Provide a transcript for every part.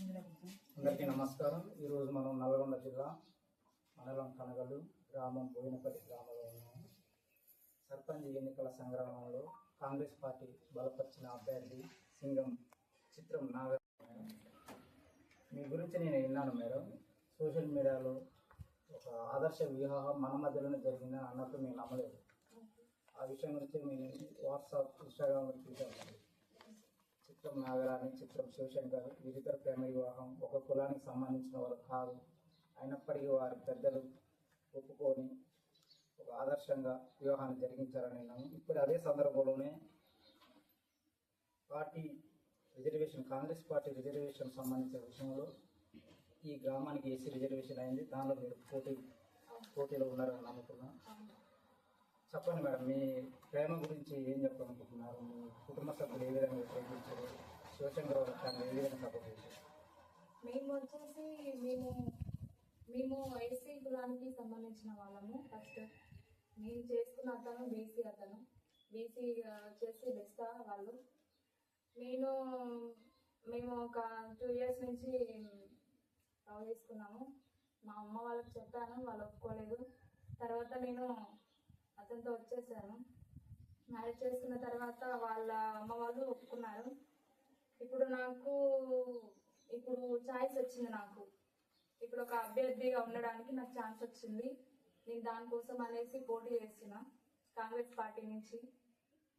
అందరికీ నమస్కారం. ఈరోజు మనం నల్గొండ జిల్లా మండలం కనగలు గ్రామం బోయినపల్లి గ్రామంలో ఉన్నాము. సర్పంచ్ ఎన్నికల సంగ్రామంలో కాంగ్రెస్ పార్టీ బలపరిచిన అభ్యర్థి సింగం చిత్రం నాగ మీ గురించి నేను విన్నాను మేడం. సోషల్ మీడియాలో ఒక ఆదర్శ వివాహం మన మధ్యలోనే జరిగిందని అన్నట్టు నేను నమ్మలేదు. ఆ విషయం గురించి నేను వాట్సాప్ ఇన్స్టాగ్రామ్లో చూశాను చిత్రం నాగరాణి చిత్రం శివశంకర్ వీరిద్దరు ప్రేమ వివాహం ఒక కులానికి సంబంధించిన వారు కాదు. అయినప్పటికీ వారి పెద్దలు ఒప్పుకొని ఒక ఆదర్శంగా వివాహాన్ని జరిగించారని విన్నాము ఇప్పుడు అదే సందర్భంలోనే party reservation Congress party reservation సంబంధించిన విషయంలో ఈ గ్రామానికి ఏసీ రిజర్వేషన్ అయింది. దానిలో మీరు పోటీ పోటీలో ఉన్నారని నమ్ముతున్నాను. చెప్పండి మేడం మీ ప్రేమ గురించి ఏం చెప్పాలనుకుంటున్నారు? మీ కుటుంబ సభ్యులు ఏ విధంగా ప్రేమించారు శివశంకర్ గారు ఏ విధంగా సపోర్ట్ చేశారు? మేము వచ్చేసి మేము మేము ఎస్సీ కులానికి సంబంధించిన వాళ్ళము. ఫస్ట్ నేను చేసుకున్న అతను బీసీ అతను బీసీ వచ్చేసి బెస్తా వాళ్ళు. నేను మేము ఒక టూ ఇయర్స్ నుంచి లవ్ చేసుకున్నాము. మా అమ్మ వాళ్ళకి చెప్పాను వాళ్ళు ఒప్పుకోలేదు. తర్వాత నేను అతనితో వచ్చేసాను మ్యారేజ్ చేసుకున్న తర్వాత వాళ్ళ అమ్మ వాళ్ళు ఒప్పుకున్నారు. ఇప్పుడు నాకు ఇప్పుడు ఛాయిస్ వచ్చింది నాకు. ఇప్పుడు ఒక అభ్యర్థిగా ఉండడానికి నాకు ఛాన్స్ వచ్చింది. నేను దానికోసం అనేసి పోటీ చేస్తున్నా కాంగ్రెస్ పార్టీ నుంచి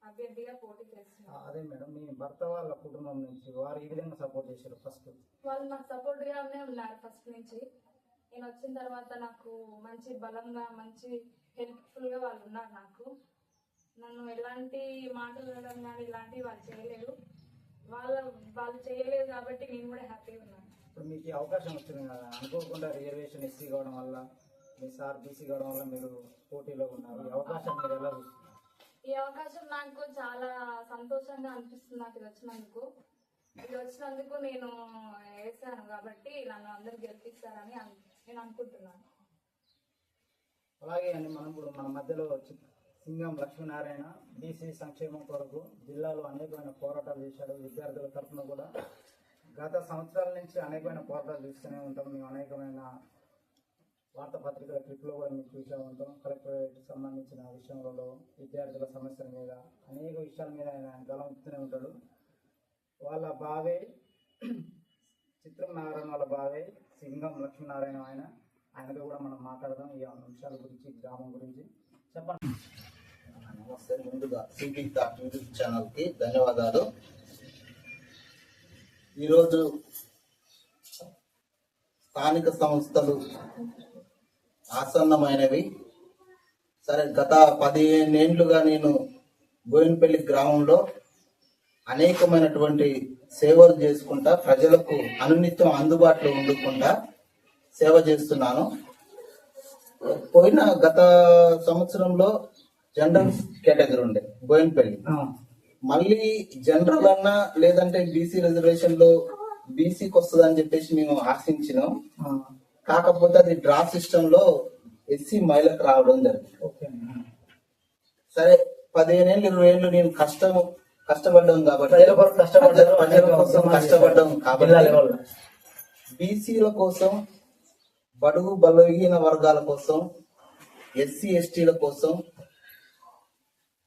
అభ్యర్థిగా పోటీ చేస్తున్నా ఆ, అదే మేడం మీ భర్త వాళ్ళ కుటుంబం నుంచి వారు ఈ విధంగా సపోర్ట్ చేశారు ఫస్ట్ వాళ్ళు నాకు సపోర్ట్ గానే ఉన్నారు ఫస్ట్ నుంచి. నేను వచ్చిన తర్వాత నాకు మంచి బలంగా మంచి హెల్ప్ఫుల్గా వాళ్ళు ఉన్నారు నాకు. నన్ను ఎలాంటి మాటలు వినడం కానీ ఇలాంటివి వాళ్ళు చేయలేదు వాళ్ళ వాళ్ళు చేయలేదు కాబట్టి నేను కూడా హ్యాపీగా ఉన్నాను. ఇప్పుడు మీకు ఈ అవకాశం వచ్చింది కదా అనుకోకుండా రిజర్వేషన్ ఎస్సీ కావడం వల్ల మీ సార్ బీసీ కావడం వల్ల మీరు పోటీలో ఉన్నారు. ఈ అవకాశం మీరు ఎలా చూస్తున్నారు? ఈ అవకాశం నాకు చాలా సంతోషంగా అనిపిస్తుంది నాకు ఇది వచ్చినందుకు. ఇది వచ్చినందుకు నేను వేసాను కాబట్టి నన్ను అందరు గెలిపిస్తారని నేను అనుకుంటున్నాను. అలాగే అని మనం ఇప్పుడు మన మధ్యలో సింగం లక్ష్మీనారాయణ బీసీ సంక్షేమం కొరకు జిల్లాలో అనేకమైన పోరాటాలు చేశాడు విద్యార్థుల తరఫున కూడా గత సంవత్సరాల నుంచి అనేకమైన పోరాటాలు చూస్తూనే ఉంటాం. మేము అనేకమైన వార్తాపత్రికల ట్రిప్లో కూడా మేము చూసే ఉంటాం. కలెక్టరేట్ సంబంధించిన విషయంలో విద్యార్థుల సమస్యల మీద అనేక విషయాల మీద ఆయన గలమిస్తూనే ఉంటాడు. వాళ్ళ బావే చిత్రం నారాయణ వాళ్ళ బావే సింగం లక్ష్మీనారాయణ ఆయన. ఆయనతో కూడా మనం మాట్లాడదాం. ఈ అంశాల గురించి గ్రామం గురించి. చెప్పండి. నమస్తే. ముందుగా సిటీ టాక్ యూట్యూబ్ ఛానల్కి ధన్యవాదాలు. ఈరోజు స్థానిక సంస్థలు ఆసన్నమైనవి. సరే గత పదిహేను ఏళ్ళుగా నేను బోయినపల్లి గ్రామంలో అనేకమైనటువంటి సేవలు చేసుకుంటా ప్రజలకు అనునిత్యం అందుబాటులో ఉండకుండా సేవ చేస్తున్నాను. పోయిన గత సంవత్సరంలో జనరల్ కేటగిరీ ఉండే బోయినపల్లి. మళ్ళీ జనరల్ అన్నా లేదంటే బీసీ రిజర్వేషన్లో బీసీకి వస్తుంది అని చెప్పేసి మేము ఆశించినాం. కాకపోతే అది డ్రా సిస్టమ్లో ఎస్సీ మహిళకు రావడం జరిగింది. సరే పదిహేను ఏళ్ళు ఇరవై ఏళ్ళు నేను కష్టం కష్టపడ్డాం కాబట్టి కష్టపడ్డాం జిల్లా కాబట్టి. బీసీల కోసం బడుగు బలహీన వర్గాల కోసం ఎస్సీ ఎస్టీల కోసం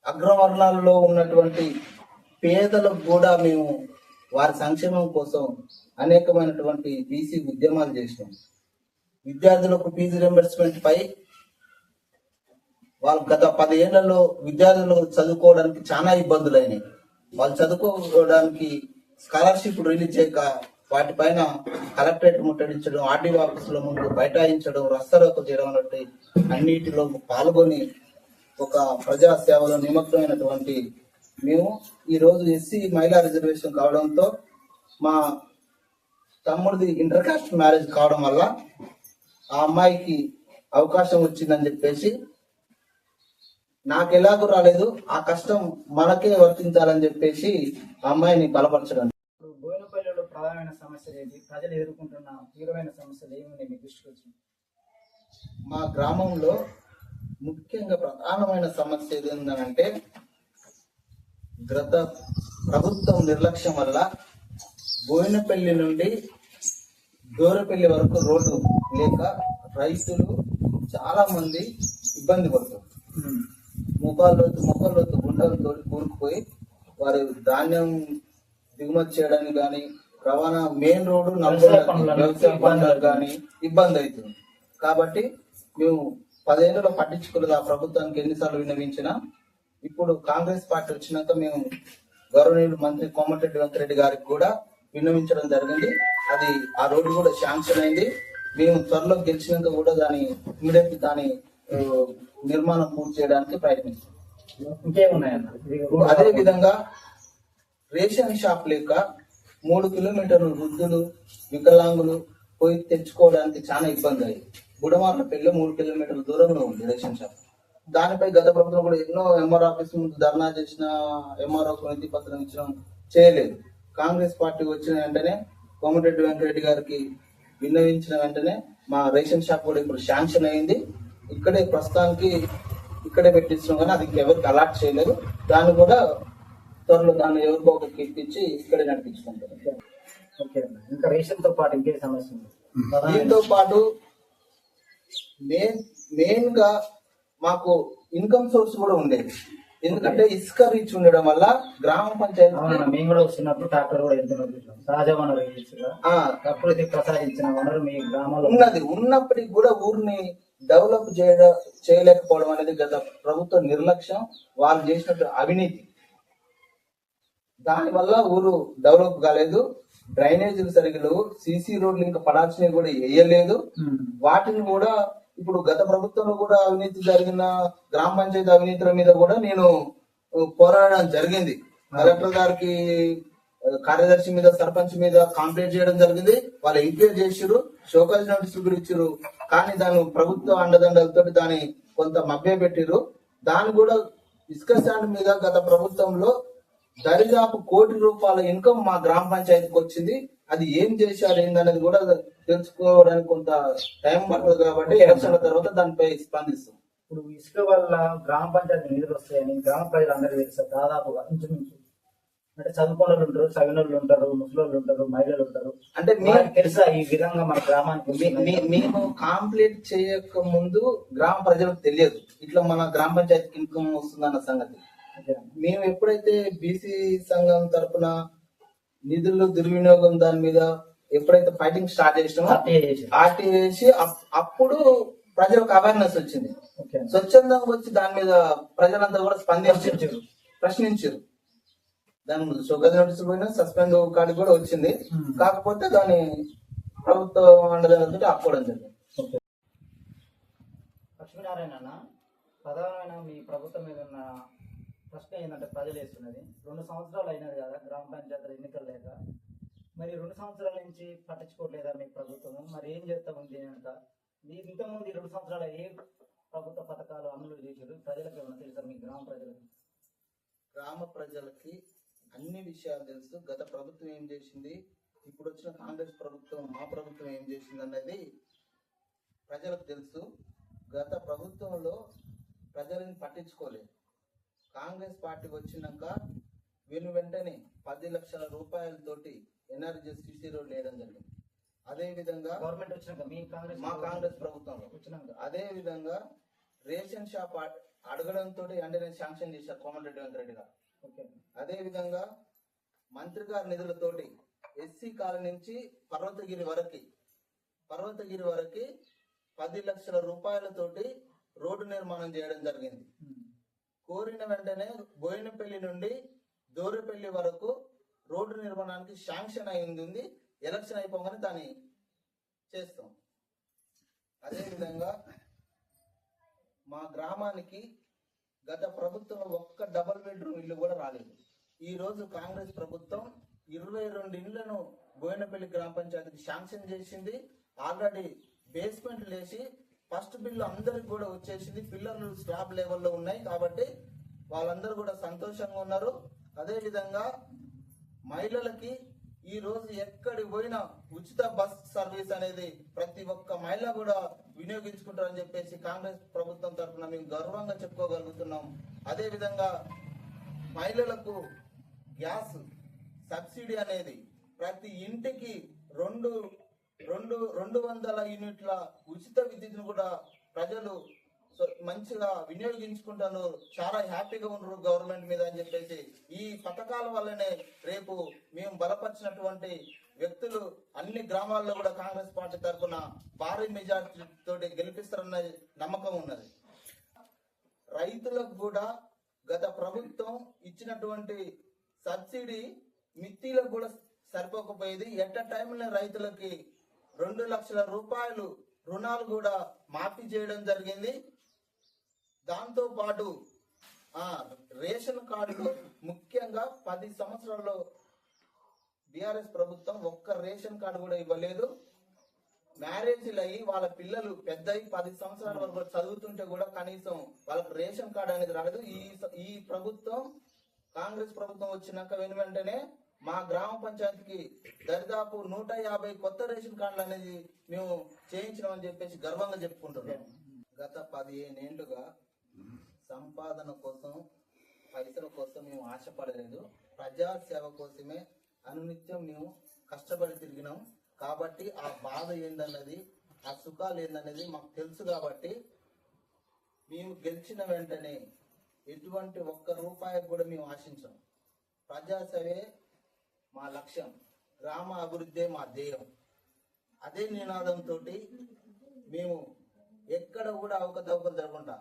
అగ్రవర్ణాలలో ఉన్నటువంటి పేదలకు కూడా మేము వారి సంక్షేమం కోసం అనేకమైనటువంటి బీసీ ఉద్యమాలు చేసినాం. విద్యార్థులకు ఫీజు రింబర్స్మెంట్ పై వాళ్ళు గత పదేళ్ళలో విద్యార్థులు చదువుకోవడానికి చాలా ఇబ్బందులు అయినాయి వాళ్ళు చదువుకోవడానికి స్కాలర్షిప్ రిలీజ్ చేయక వాటిపైన కలెక్టరేట్ ముట్టడించడం ఆర్డీఓ ఆఫీసులో ముందు బైఠాయించడం రస్తరోకు చేయడం వంటి అన్నిటిలో పాల్గొని ఒక ప్రజా సేవలో నిమగ్నమైనటువంటి మేము ఈ రోజు ఎస్సీ మహిళా రిజర్వేషన్ కావడంతో మా తమ్ముడిది ఇంటర్ కాస్ట్ మ్యారేజ్ కావడం వల్ల ఆ అమ్మాయికి అవకాశం వచ్చిందని చెప్పేసి నాకు ఎలాగూ రాలేదు. ఆ కష్టం మనకే వర్తించాలని చెప్పేసి ఆ అమ్మాయిని బలపరచడం ప్రధానమైన సమస్యలు ఏంటి? ప్రజలు ఎదుర్కొంటున్న తీవ్రమైన సమస్యలు ఏమున్నాయి మీ దృష్టికి వచ్చింది మా గ్రామంలో ముఖ్యంగా ప్రధానమైన సమస్య ఏంటంటే గత ప్రభుత్వం నిర్లక్ష్యం వల్ల బోయినపల్లి నుండి దూరపల్లి వరకు రోడ్డు లేక రైతులు చాలా మంది ఇబ్బంది పడుతారు ముఖాల్లోతు ముఖాల్లోతు గుండెలతో కూరుకుపోయి వారి ధాన్యం దిగుమతి చేయడానికి కానీ రవాణా మెయిన్ రోడ్డు వ్యవసాయ పనులకు వ్యవసాయ పనులకు కానీ ఇబ్బంది అవుతుంది. కాబట్టి మేము పదేళ్ళలో పట్టించుకోలేదు ఆ ప్రభుత్వానికి ఎన్నిసార్లు విన్నవించినా ఇప్పుడు కాంగ్రెస్ పార్టీ వచ్చినాక మేము గౌరవనీయులు మంత్రి కోమటిరెడ్డి వెంకరెడ్డి గారికి కూడా విన్నవించడం జరిగింది. అది ఆ రోడ్డు కూడా శాంక్షన్ అయింది. మేము త్వరలో గెలిచినాక కూడా దాని ఇమీడియట్ దాని నిర్మాణం పూర్తి చేయడానికి ప్రయత్నిస్తాం. అదే విధంగా రేషన్ షాప్ లేక మూడు కిలోమీటర్లు వృద్ధులు వికలాంగులు పోయి తెచ్చుకోవడానికి చాలా ఇబ్బంది అయ్యింది బుడమార్ల పెళ్ళి మూడు కిలోమీటర్ల దూరంలో ఉంది రేషన్ షాప్ దానిపై గత ప్రభుత్వం కూడా ఎన్నో ఎంఆర్ ఆఫీస్ ముందు ధర్నా చేసిన ఎంఆర్ఓ వినతి పత్రం ఇచ్చడం చేయలేదు. కాంగ్రెస్ పార్టీ వచ్చిన వెంటనే కోమటిరెడ్డి వెంకరెడ్డి గారికి విన్నవించిన వెంటనే మా రేషన్ షాప్ కూడా ఇప్పుడు శాంక్షన్ అయింది. ఇక్కడే ప్రస్తుతానికి ఇక్కడే పెట్టిస్తున్నాం కానీ అది ఎవరికి అలాట్ చేయలేదు. దాన్ని కూడా త్వరలో దాన్ని ఎవరికో ఒకరికి ఇప్పించి ఇక్కడే నడిపించుకుంటారు. ఇంకా రేషన్తో పాటు ఇంకే సమస్య ఉంది? దీంతో పాటు మెయిన్ మెయిన్గా మాకు ఇన్కమ్ సోర్స్ కూడా ఉండేది. ఎందుకంటే ఇసుక రీచ్ ఉండడం వల్ల గ్రామ పంచాయతీ మేము కూడా వచ్చినప్పుడు ట్రాక్టర్ కూడా వెళ్తున్నారు చూసాం. సహజ వనరు ప్రకృతి ప్రసాదించిన వనరు మీ గ్రామంలో ఉన్నది. ఉన్నప్పటికీ కూడా ఊరిని డెవలప్ చేయడం చేయలేకపోవడం అనేది గత ప్రభుత్వ నిర్లక్ష్యం. వాళ్ళు చేసినట్టు అవినీతి. దానివల్ల ఊరు డెవలప్ కాలేదు. డ్రైనేజీలు సరిగ్గా లేవు. సీసీ రోడ్లు ఇంకా పడాల్సినవి కూడా వేయలేదు. వాటిని కూడా ఇప్పుడు గత ప్రభుత్వంలో కూడా అవినీతి జరిగిన గ్రామ పంచాయతీ అవినీతుల మీద కూడా నేను పోరాడడం జరిగింది. కలెక్టర్ గారికి కార్యదర్శి మీద సర్పంచ్ మీద కంప్లైంట్ చేయడం జరిగింది. వాళ్ళు ఎంక్వైరీ చేసిరు షోకాజ్ నోటీసులు కూడా ఇచ్చారు కానీ దాని ప్రభుత్వ అండదండలతో దాన్ని కొంత మభ్య పెట్టిరు దాన్ని కూడా ఇసుక స్టాండ్ మీద గత ప్రభుత్వంలో దరిదాపు కోటి రూపాయల ఇన్కమ్ మా గ్రామ పంచాయతీకి వచ్చింది. అది ఏం చేశారు ఏందనేది కూడా తెలుసుకోవడానికి కొంత టైం పడుతుంది కాబట్టి ఎలక్షన్ల తర్వాత దానిపై స్పందిస్తాం. ఇప్పుడు ఇసుక వల్ల గ్రామ పంచాయతీ నిధులు వస్తాయని గ్రామ ప్రజలందరూ తెలుసు దాదాపుగా ఇంచుమించు అంటే చదువుకున్న ఉంటారు చదివిన ఉంటారు ముసలోళ్ళు ఉంటారు మహిళలు ఉంటారు. అంటే మీకు తెలుసా ఈ విధంగా మన గ్రామానికి మేము కంప్లీట్ చేయక ముందు గ్రామ ప్రజలకు తెలియదు. ఇట్లా మన గ్రామ పంచాయతీకి ఇన్కమ్ వస్తుందన్న సంగతి. మేము ఎప్పుడైతే బీసీ సంఘం తరపున నిధులు దుర్వినియోగం దాని మీద ఎప్పుడైతే ఫైటింగ్ స్టార్ట్ చేసినామో పార్టీ చేసి. అప్పుడు ప్రజలకు అవేర్నెస్ వచ్చింది. స్వచ్ఛందంగా వచ్చి దాని మీద ప్రజలంతా కూడా స్పందించారు ప్రశ్నించారు. దాని ముందు షోకాజ్ నోటీస్ పోయినా సస్పెండ్ కార్డు కూడా వచ్చింది Hmm. కాకపోతే దాని ప్రభుత్వ అండదండలతో ఆపుకోవడం జరిగింది. లక్ష్మీనారాయణ ప్రధానమైన మీ ప్రభుత్వం మీద ఉన్న ప్రశ్న ఏంటంటే ప్రజలు వేస్తున్నది. రెండు సంవత్సరాలు అయినది కదా గ్రామ పంచాయతీల ఎన్నికలు లేక. మరి రెండు సంవత్సరాల నుంచి పట్టించుకోవట్లేదా మీ ప్రభుత్వం? మరి ఏం చేస్తా ఉంది అంట మీరు ఇంతకుముందు ఈ రెండు సంవత్సరాలు ఏ ప్రభుత్వ పథకాలు అమలు చేశారు? ప్రజలకు ఏమైనా తెలుసా మీ గ్రామ ప్రజలకు? గ్రామ ప్రజలకి అన్ని విషయాలు తెలుసు. గత ప్రభుత్వం ఏం చేసింది? ఇప్పుడు వచ్చిన కాంగ్రెస్ ప్రభుత్వం మా ప్రభుత్వం ఏం చేసింది అనేది ప్రజలకు తెలుసు. గత ప్రభుత్వంలో ప్రజలను పట్టించుకోలేదు. కాంగ్రెస్ పార్టీ వచ్చినాక వెను వెంటనే పది లక్షల రూపాయలతోటి ఎన్ఆర్జీ సిసి రోడ్ వేయడం జరిగింది. అదే విధంగా గవర్నమెంట్ వచ్చినాక మీ కాంగ్రెస్ మా కాంగ్రెస్ ప్రభుత్వంలో వచ్చినాక. అదే విధంగా రేషన్ షాప్ అడ్- అడగడంతో వెంటనే శాంక్షన్ చేశారు కోమటిరెడ్డి వెంకరెడ్డి గారు. ఓకే. అదే విధంగా మంత్రి గారి నిధులతోటి ఎస్సీ కాలనీ నుంచి పర్వతగిరి వరకు పర్వతగిరి వరకు పది లక్షల రూపాయలతోటి రోడ్డు నిర్మాణం చేయడం జరిగింది. కోరిన వెంటనే బోయినపల్లి నుండి దూరపల్లి వరకు రోడ్డు నిర్మాణానికి శాంక్షన్ అయింది ఎలక్షన్ అయిపోగానే దాన్ని చేస్తాం. అదేవిధంగా మా గ్రామానికి గత ప్రభుత్వం ఒక్క డబుల్ బెడ్రూమ్ ఇల్లు కూడా రాలేదు. ఈ రోజు కాంగ్రెస్ ప్రభుత్వం ఇరవై రెండు ఇళ్ళను బోయినపల్లి గ్రామ పంచాయతీకి శాంక్షన్ చేసింది. ఆల్రెడీ బేస్మెంట్ లేచి ఫస్ట్ బిల్లు అందరికి కూడా వచ్చేసింది. పిల్లర్లు స్లాబ్ లెవెల్లో ఉన్నాయి కాబట్టి వాళ్ళందరూ కూడా సంతోషంగా ఉన్నారు. అదే విధంగా మహిళలకి ఈ రోజు ఎక్కడి పోయినా ఉచిత బస్ సర్వీస్ అనేది ప్రతి ఒక్క మహిళ కూడా వినియోగించుకుంటారని చెప్పేసి కాంగ్రెస్ ప్రభుత్వం తరఫున మేము గర్వంగా చెప్పుకోగలుగుతున్నాం. అదే విధంగా మహిళలకు గ్యాస్ సబ్సిడీ అనేది ప్రతి ఇంటికి రెండు రెండు రెండు వందల యూనిట్ల ఉచిత విద్యుత్ను కూడా ప్రజలు మంచిగా వినియోగించుకుంటాను. చాలా హ్యాపీగా ఉన్నారు గవర్నమెంట్ మీద అని చెప్పేసి. ఈ పథకాల వల్లనే రేపు మేము బలపరిచినటువంటి వ్యక్తులు అన్ని గ్రామాల్లో కూడా కాంగ్రెస్ పార్టీ తరఫున భారీ మెజార్టీ తోటి గెలిపిస్తారన్న నమ్మకం ఉన్నది. రైతులకు కూడా గత ప్రభుత్వం ఇచ్చినటువంటి సబ్సిడీ మిత్తిలకు కూడా సరిపోకపోయేది. ఎట్ టైంలో రైతులకి రెండు లక్షల రూపాయలు రుణాలు కూడా మాఫీ చేయడం జరిగింది. దాంతో పాటు ఆ రేషన్ కార్డులు ముఖ్యంగా పది సంవత్సరాల్లో బీఆర్ఎస్ ప్రభుత్వం ఒక్క రేషన్ కార్డు కూడా ఇవ్వలేదు. మ్యారేజ్లు అయ్యి వాళ్ళ పిల్లలు పెద్ద పది సంవత్సరాల వరకు చదువుతుంటే కూడా కనీసం వాళ్ళకి రేషన్ కార్డు అనేది రాలేదు. ఈ ఈ ప్రభుత్వం కాంగ్రెస్ ప్రభుత్వం వచ్చినాక వెను వెంటనే మా గ్రామ పంచాయతీకి దరిదాపు నూట యాభై కొత్త రేషన్ కార్డులు అనేది మేము చేయించినామని చెప్పేసి గర్వంగా చెప్పుకుంటున్నాం. గత పదిహేనేళ్ళుగా సంపాదన కోసం పైసల కోసం మేము ఆశపడలేదు. ప్రజా సేవ కోసమే అనునిత్యం మేము కష్టపడి తిరిగినాం. కాబట్టి ఆ బాధ ఏందన్నది ఆ సుఖాలు ఏందన్నది మాకు తెలుసు కాబట్టి మేము గెలిచిన వెంటనే ఎటువంటి ఒక్క రూపాయి కూడా మేము ఆశించాం. ప్రజాసేవే మా లక్ష్యం. గ్రామ అభివృద్ధే మా ధ్యేయం. అదే నినాదంతో మేము ఎక్కడ కూడా అవకతవకలు జరగకుండా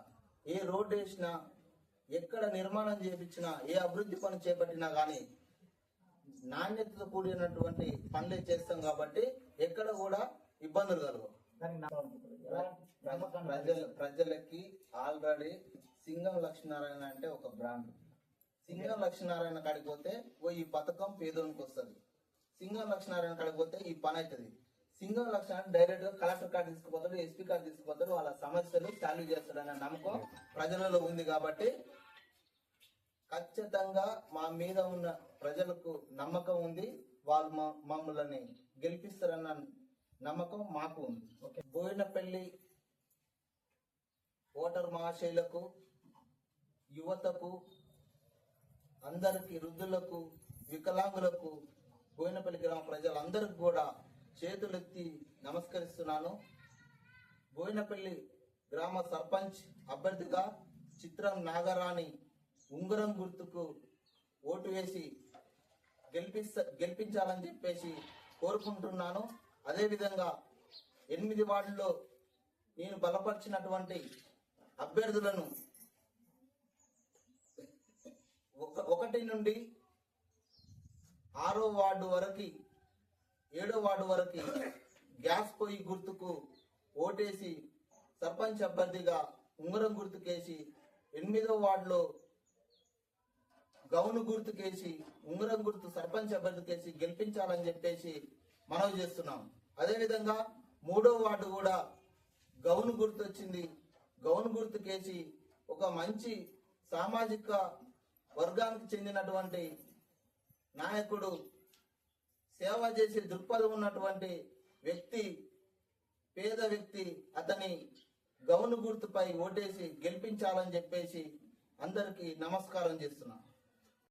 ఏ రోడ్డు వేసినా ఎక్కడ నిర్మాణం చేపించినా ఏ అభివృద్ధి పని చేపట్టినా కానీ నాణ్యతతో కూడినటువంటి పనులే చేస్తాం కాబట్టి ఎక్కడ కూడా ఇబ్బందులు కలగవు ప్రజలకి ఆల్రెడీ సింగం లక్ష్మీనారాయణ అంటే ఒక బ్రాండ్. సింగం లక్ష్మీనారాయణ కాడికి పోతే ఓ ఈ పథకం పేదోనికి వస్తుంది. సింగం లక్ష్మీనారాయణ కాడికి పోతే ఈ పని అవుతుంది సింగం లక్ష్మీనారాయణ డైరెక్ట్గా కలెక్టర్ కార్డు తీసుకుపోతాడు ఎస్పీ కార్డు తీసుకుపోతాడు వాళ్ళ సమస్యలు సాల్వ్ చేస్తాడనే నమ్మకం ప్రజలలో ఉంది కాబట్టి ఖచ్చితంగా మా మీద ఉన్న ప్రజలకు నమ్మకం ఉంది. వాళ్ళు మమ్మల్ని గెలిపిస్తారన్న నమ్మకం మాకు ఉంది. బోయినపల్లి ఓటర్ మహాశైలకు యువతకు అందరికీ వృద్ధులకు వికలాంగులకు బోయినపల్లి గ్రామ ప్రజలందరికీ కూడా చేతులెత్తి నమస్కరిస్తున్నాను. బోయినపల్లి గ్రామ సర్పంచ్ అభ్యర్థిగా చిత్రం నాగరాణి ఉంగరం గుర్తుకు ఓటు వేసి గెలిపిస్త గెలిపించాలని చెప్పేసి కోరుకుంటున్నాను. అదేవిధంగా ఎనిమిది వార్డుల్లో నేను బలపరిచినటువంటి అభ్యర్థులను ఒక ఒకటి నుండి ఆరో వార్డు వరకు ఏడో వార్డు వరకు గ్యాస్ పొయ్యి గుర్తుకు ఓటేసి సర్పంచ్ అభ్యర్థిగా ఉంగరం గుర్తుకేసి ఎనిమిదో వార్డులో గౌను గుర్తుకేసి ఉంగరం గుర్తు సర్పంచ్ అభ్యర్థికేసి గెలిపించాలని చెప్పేసి మనవి చేస్తున్నాం. అదేవిధంగా మూడో వార్డు కూడా గౌను గుర్తు వచ్చింది గౌను గుర్తుకేసి ఒక మంచి సామాజిక వర్గానికి చెందినటువంటి నాయకుడు సేవ చేసే దృక్పథం ఉన్నటువంటి వ్యక్తి పేద వ్యక్తి అతని గౌను గుర్తుపై ఓటేసి గెలిపించాలని చెప్పేసి అందరికీ నమస్కారం చేస్తున్నాను.